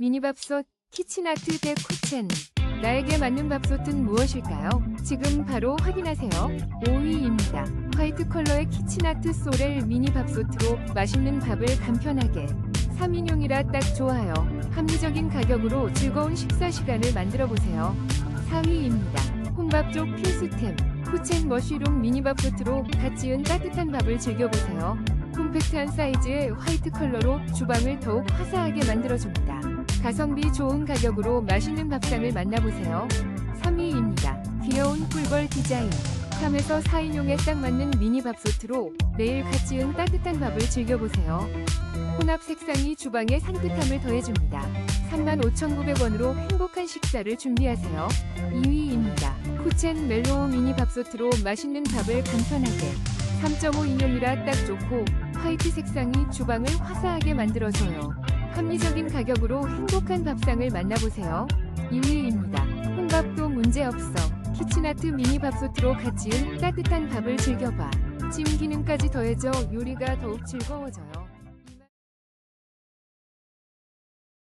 미니밥솥 키친아트 대 쿠첸 나에게 맞는 밥솥은 무엇일까요? 지금 바로 확인하세요. 5위입니다. 화이트 컬러의 키친아트 소렐 미니 밥솥으로 맛있는 밥을 간편하게 3인용이라 딱 좋아요. 합리적인 가격으로 즐거운 식사 시간을 만들어 보세요. 4위입니다. 혼밥족 필수템 쿠첸 머쉬룸 미니 밥솥으로 갓 지은 따뜻한 밥을 즐겨보세요. 콤팩트한 사이즈의 화이트 컬러로 주방을 더욱 화사하게 만들어줍니다. 가성비 좋은 가격으로 맛있는 밥상을 만나보세요. 3위입니다. 귀여운 꿀벌 디자인. 3에서 4인용에 딱 맞는 미니 밥솥으로 매일 갓 지은 따뜻한 밥을 즐겨보세요. 혼합 색상이 주방에 산뜻함을 더해줍니다. 35,900원으로 행복한 식사를 준비하세요. 2위입니다. 쿠첸 멜로우 미니 밥솥으로 맛있는 밥을 간편하게 3.5인용이라 딱 좋고 화이트 색상이 주방을 화사하게 만들어줘요. 합리적인 가격으로 행복한 밥상을 만나보세요. 2위입니다. 혼밥도 문제없어. 키친아트 미니 밥솥으로 갓 지은 따뜻한 밥을 즐겨봐. 찜 기능까지 더해져 요리가 더욱 즐거워져요.